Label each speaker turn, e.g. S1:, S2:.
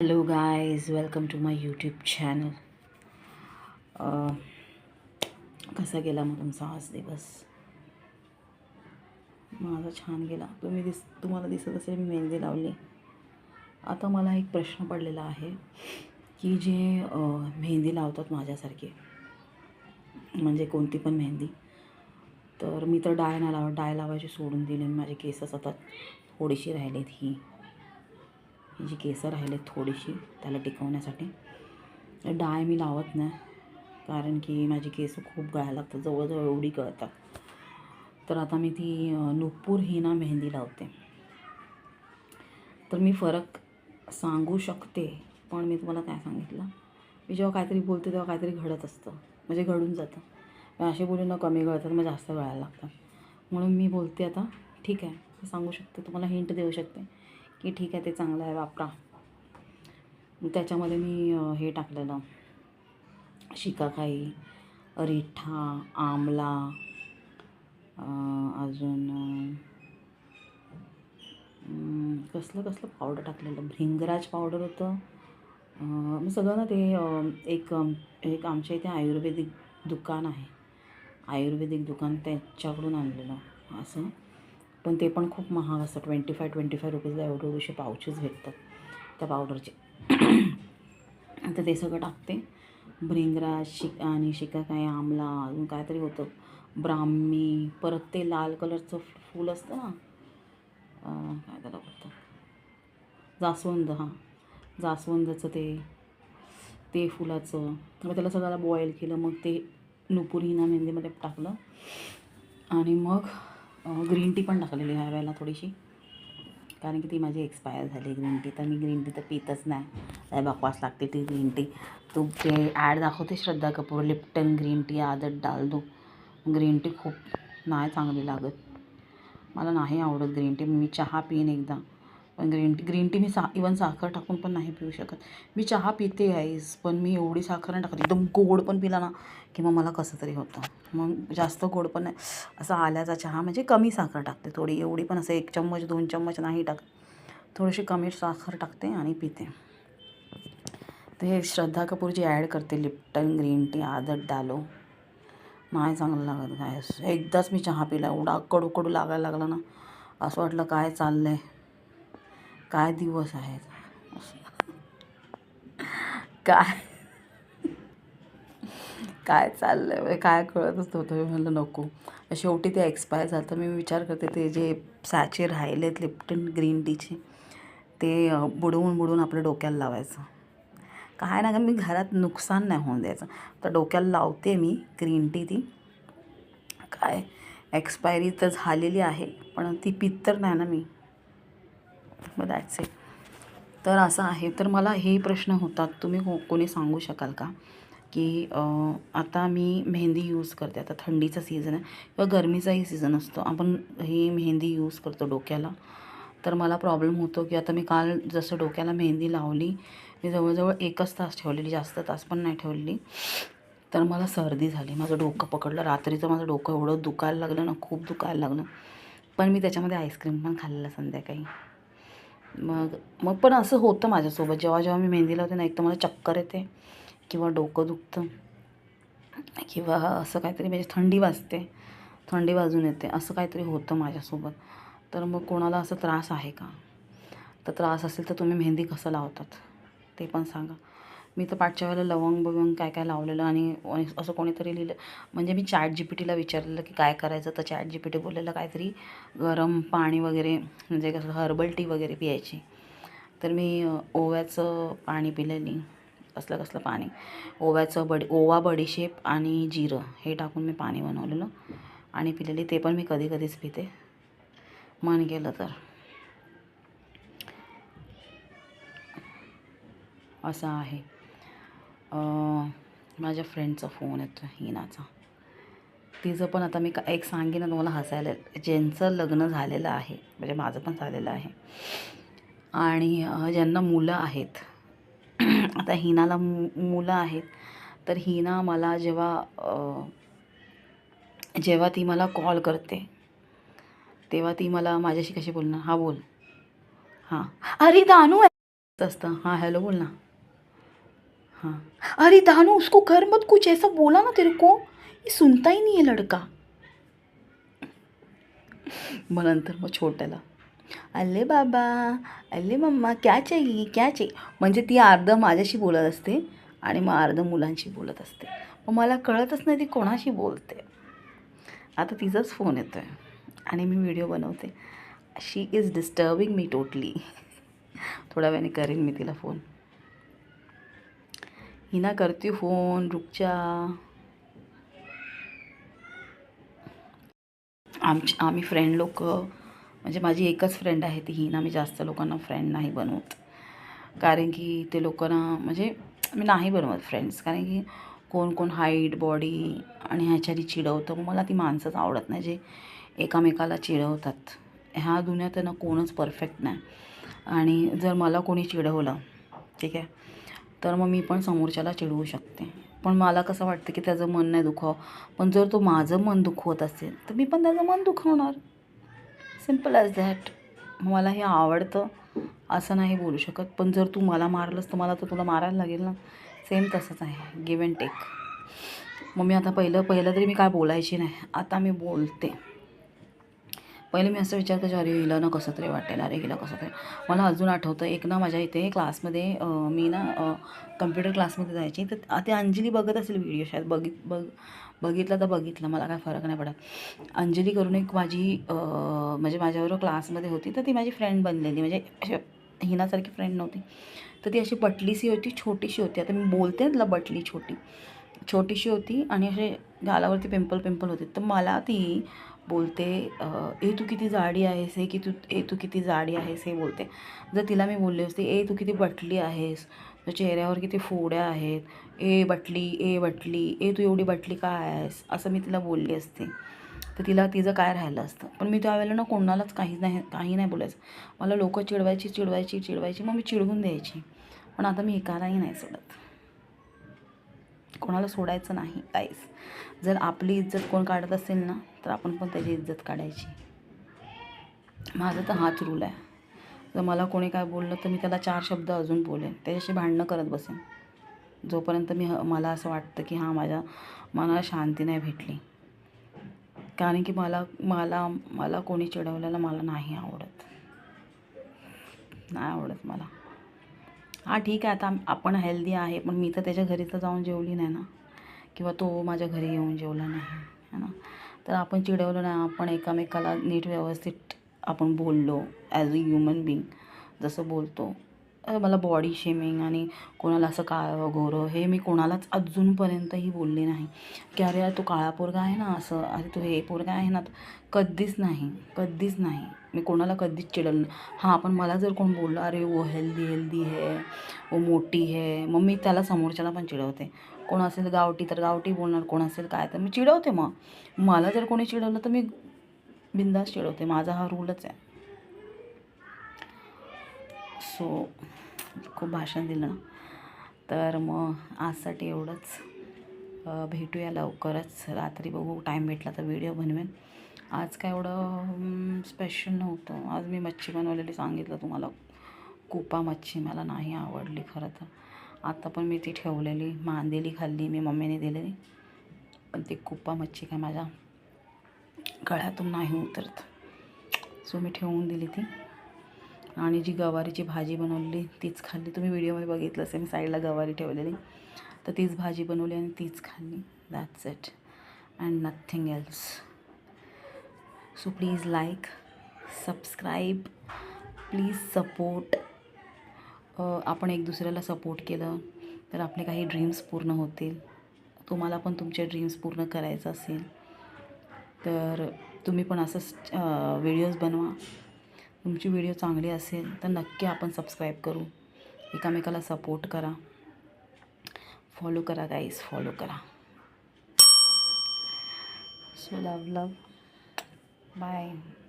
S1: Hello guys welcome to my YouTube channel कसा गेला मग तुमचा आज दिवस? माझा छान गेला. तुम्ही दिस तुम्हाला दिसत असेल मी मेहंदी लावली. आता मला एक प्रश्न पडलेला आहे की जे मेहंदी लावतात माझ्यासारखे म्हणजे कोणती पण मेहंदी तर मी तर डाय नाही लाव डाय लावायची सोडून दिली आणि माझे केस सतत थोडीशी राहिलेत ही. जी केसं राहिले थोडीशी त्याला टिकवण्यासाठी. तर डाय मी लावत नाही कारण की माझी केसं खूप गळायला लागतात जवळजवळ एवढी गळतात. तर आता मी ती नुपूर हिना मेहंदी लावते. तर मी फरक सांगू शकते पण मी तुम्हाला काय सांगितलं? मी जेव्हा काहीतरी बोलते तेव्हा काहीतरी घडत असतं. म्हणजे घडून जातं. पण असे बोलून ना कमी गळतात मग जास्त गळायला लागतात. म्हणून मी बोलते आता ठीक आहे सांगू शकते तुम्हाला हिंट देऊ शकते. की ठीक आहे ते चांगलं आहे वापरा. मग त्याच्यामध्ये मी हे टाकलेलं. शिकाकाई रिठा आमला अजून कसलं कसलं पावडर टाकलेलं? भृंगराज पावडर होतं. मी मग सगळं ना ते एक एक आमच्या इथे आयुर्वेदिक दुकान आहे. आयुर्वेदिक दुकान त्याच्याकडून आणलेलं असं. पण ते पण खूप महाग असतं. ट्वेंटी फाय ट्वेंटी फाय रुपीजला एवढे एवढेसे पावचेस भेटतात त्या पावडरचे तर ते सगळं टाकते. भृंगराज शिक आणि शिका काय आमला अजून काहीतरी होतं. ब्राह्मी परत ते लाल कलरचं फूल असतं ना. काय त्याला बोलतात? जास्वंद हां. जास्वंदाचं ते ते फुलाचं. मग त्याला सगळ्याला बॉईल केलं मग ते नुपुरीना मेहंदीमध्ये टाकलं. आणि मग ग्रीन टी पण टाकलेली ह्या वेळेला थोडीशी. कारण की ती माझी एक्सपायर झाली ग्रीन टी तर मी ग्रीन टी तर पितच नाही. लय बकवास लागते ती ग्रीन टी तू ते ॲड दाखवते Shraddha Kapoor Lipton green tea आदत डाल दो. ग्रीन टी खूप नाही चांगली लागत. मला नाही आवडत ग्रीन टी मी चहा पिईन एकदा. पण ग्रीन टी ग्रीन टी मी सा इवन साखर टाकून पण नाही पिऊ शकत. मी चहा पिते आईस पण मी एवढी साखर नाही टाकत. एकदम गोड पण पिला ना की मग मला कसं तरी होतं. मग जास्त गोड पण नाही. असं आल्याचा चहा म्हणजे कमी साखर टाकते थोडी. एवढी पण असं एक चम्मच दोन चम्मच नाही टाकत. थोडीशी कमी साखर टाकते आणि पिते. तर हे श्रद्धा कपूरची ॲड करते लिप्टन ग्रीन टी आदत डालो. नाही चांगलं लागत काय? एकदाच मी चहा पिला. एवढा कडू कडू लागायला लागला ना. असं वाटलं काय चाललं आहे काय दिवस आहेत? काय? काय चाललं आहे म्हणजे काय कळतच नव्हतं. मी म्हणलं नको. शेवटी ते एक्सपायर झालं. तर मी विचार करते ते जे सॅचे राहिलेत लिप्टन ग्रीन टीचे ते बुडवून बुडवून आपल्या डोक्याला लावायचं. काय ना का मी घरात नुकसान नाही होऊन द्यायचं. तर डोक्याला लावते मी ग्रीन टी ती. काय? एक्सपायरी तर झालेली आहे पण ती पित तर नाही ना मी. मग दॅट्स इट तर असं आहे. तर मला हे प्रश्न होतात. तुम्ही को कोणी सांगू शकाल का? की आता मी मेहंदी यूज करते. आता थंडीचा सीझन आहे किंवा गरमीचाही सीझन असतो. आपण ही मेहंदी यूज करतो डोक्याला. तर मला प्रॉब्लेम होतो की आता मी काल जसं डोक्याला मेहंदी लावली मी जवळजवळ एकच तास ठेवलेली जास्त तास पण नाही ठेवलेली. तर मला सर्दी झाली. माझं डोकं पकडलं. रात्रीचं माझं डोकं एवढं दुखायला लागलं ना खूप दुखायला लागलं. पण मी त्याच्यामध्ये आईस्क्रीम पण खाल्लं संध्याकाळी. मग मग पण असं होतं माझ्यासोबत. जेव्हा जेव्हा मी मेहंदी लावते ना एक तर मला चक्कर येते. किंवा डोकं दुखतं किंवा असं काहीतरी म्हणजे थंडी वाजते थंडी वाजून येते असं काहीतरी होतं माझ्यासोबत. तर मग कोणाला असं त्रास आहे का? तर त्रास असेल तर तुम्ही मेहंदी कसं लावतात? ते पण सांगा. मी तर पाठच्या वेळेला लवंग बवंग काय काय लावलेलं आणि असं कोणीतरी लिहिलं. म्हणजे मी चॅट जी पी टीला विचारलेलं की काय करायचं? तर चॅट जी पी टी बोललेलं काहीतरी गरम पाणी वगैरे म्हणजे कसं हर्बल टी वगैरे प्यायची. तर मी ओव्याचं पाणी पिलेली. कसलं कसलं पाणी. ओव्याचं बडी ओवा बडीशेप आणि जिरं हे टाकून मी पाणी बनवलेलं आणि पिलेली ते पण मी कधी कधीच पिते. मन गेलं तर. असं आहे. माझ्या फ्रेंडचा फोन येतो हिनाचा. तिचं पण आता मी का एक सांगेन तुम्हाला हसायला ज्यांचं लग्न झालेलं आहे म्हणजे माझं पण झालेलं आहे. आणि ज्यांना मुलं आहेत आता हिनाला मु मुलं आहेत. तर हिना मला जेव्हा जेव्हा ती मला कॉल करते तेव्हा ती मला माझ्याशी कशी बोलणार? हा बोल. हां. अरे दानू असतं. हां हॅलो बोल ना. हाँ. अरे दानू उसको कर मत कुछ ऐसा बोला ना तेरे को. ये सुनता ही नहीं है लड़का. मग नंतर मग छोट्याला. अल्ले बाबा अल्ले मम्मा क्या चाहिए क्या चाहिए? म्हणजे ती अर्धं माझ्याशी बोलत असते आणि मग अर्धं मुलांशी बोलत असते. मग मला कळतच नाही ती कोणाशी बोलते. आता तिचाच फोन येतो आहे आणि मी व्हिडिओ बनवते. शी इज डिस्टर्बिंग मी टोटली थोड्या वेळाने करेन मी तिला फोन. हिना करते फोन रुकच्या आमची आम्ही फ्रेंड लोक म्हणजे माझी एकच फ्रेंड आहे ती हिना मी जास्त लोकांना फ्रेंड नाही बनवत. कारण की ते लोकांना म्हणजे मी नाही बनवत फ्रेंड्स कारण की कोण कोण हाईट बॉडी आणि ह्याच्याने चिडवतं. मग मला ती माणसंच आवडत नाही जे एकामेकाला चिडवतात. ह्या दुनियात त्यांना ना कोणच परफेक्ट नाही. आणि जर मला कोणी चिडवलं ठीक आहे तर मग मी पण समोरच्याला चिडवू शकते. पण मला कसं वाटतं की त्याचं मन नाही दुखावं. पण जर तो माझं मन दुखवत असेल तर मी पण त्याचं मन दुखवणार. सिंपल ॲज दॅट मला हे आवडतं असं नाही बोलू शकत. पण जर तू मला मारलंस तर मला तर तुला मारायला लागेल ना. सेम तसंच आहे. गिव अँड टेक मग मी आता पहिलं पहिलं तरी मी काय बोलायची नाही. आता मी बोलते. पहिले मी असं विचार करायचे अरे हिला ना कसं तरी वाटेल. अरे हिला कसं तरी. मला अजून आठवतं एक ना माझ्या इथे क्लासमध्ये मी ना कम्प्युटर क्लासमध्ये जायची. तर ते अंजली बघत असेल व्हिडिओ शायद बघित बघ बघितलं तर बघितलं मला काय फरक नाही पडत. अंजली करून एक माझी म्हणजे माझ्याबरोबर क्लासमध्ये होती तर ती माझी फ्रेंड बनलेली म्हणजे हिनासारखी फ्रेंड नव्हती. तर ती अशी बटलीसी होती छोटीशी होती. आता मी बोलते ना तिला बटली छोटी. छोटीशी होती आणि असे गालावरती पिंपल पिंपल होते. तर मला ती बोलते ए तू किती जाडी आहेस? हे की तू ए तू किती जाडी आहेस? हे बोलते. जर तिला मी बोलले असते ए तू किती बटली आहेस? तुझ्या चेहऱ्यावर किती फोड्या आहेत? ए बटली ए बटली ए तू एवढी बटली काय आहेस? असं मी तिला बोलली असते. तर तिला तिचं काय राहिलं असतं? पण मी त्यावेळेला ना कोणालाच काही नाही काही नाही बोलायचं. मला लोकं चिडवायची चिडवायची चिडवायची. मग मी चिडवून द्यायची. पण आता मी एकालाही नाही सोडत. कोणाला सोडायचं नाही काहीच जर आपली इज्जत कोण काढत असेल ना तर आपण पण त्याची इज्जत काढायची. माझा तर हाच रूल आहे. जर मला कोणी काय बोललं तर मी त्याला चार शब्द अजून बोलेन. त्याच्याशी भांडणं करत बसेन. जोपर्यंत मी ह- मला असं वाटतं की हां माझ्या मनाला शांती नाही भेटली. कारण की मला मला मला कोणी चिडवलेलं मला नाही आवडत. नाही आवडत मला. हां ठीक आहे आता आपण हेल्दी आहे पण मी तर त्याच्या घरी तर जाऊन जेवली नाही ना. किंवा तो माझ्या घरी येऊन जेवला नाही है ना. तर आपण चिडवलं नाही आपण एकामेकाला नीट व्यवस्थित आपण बोललो ॲज अ ह्युमन बिंग जसं बोलतो. मला बॉडी शेमिंग आणि कोणाला असं काळं गोरं हे मी कोणालाच अजूनपर्यंतही बोलले नाही. की अरे यार तो काळा पोरगा आहे ना असं अरे तो हे पोरगा आहे ना कधीच नाही कधीच नाही. मी कोणाला कधीच चिडवलं नाही. हां पण मला जर कोण बोललं अरे वो हेल्दी हेल्दी है वो मोठी है मग मी त्याला समोरच्याला पण चिडवते. कोण असेल गावठी तर गावठी बोलणार कोण असेल काय तर मी चिडवते मग. मला जर कोणी चिडवलं तर मी बिंदास चिडवते. माझा हा रूलच आहे. सो खूप भाषण दिलं. ना तर मग आजसाठी एवढंच. भेटूया लवकरच. रात्री बघू टाईम भेटला तर व्हिडिओ बनवेन. आज काय एवढं स्पेशल नव्हतं. आज मी मच्छी बनवलेली सांगितलं तुम्हाला. कुपा मच्छी मला नाही आवडली खरं तर. आता पण मी ती ठेवलेली. मांदेली खाल्ली मी मम्मीने दिलेली. पण ती कुपा मच्छी काय माझ्या गळ्यातून नाही उतरत. सो मी ठेवून दिली ती. आणि जी गवारीची भाजी बनवली तीच खाल्ली. तुम्ही व्हिडिओमध्ये बघितलं असेल मी साईडला गवारी ठेवलेली. तर तीच भाजी बनवली आणि तीच खाल्ली. That's it and nothing else so please like subscribe please support आपण एक दुसऱ्याला सपोर्ट केलं तर आपले काही ड्रीम्स पूर्ण होतील. तुम्हाला पण तुमचे ड्रीम्स पूर्ण करायचं असेल तर तुम्ही पण असंच व्हिडिओज बनवा. तुमची व्हिडिओ चांगली असेल तर नक्की आपण सबस्क्राईब करू. एकामेकाला सपोर्ट करा. फॉलो करा गाईज फॉलो करा. So love love Bye.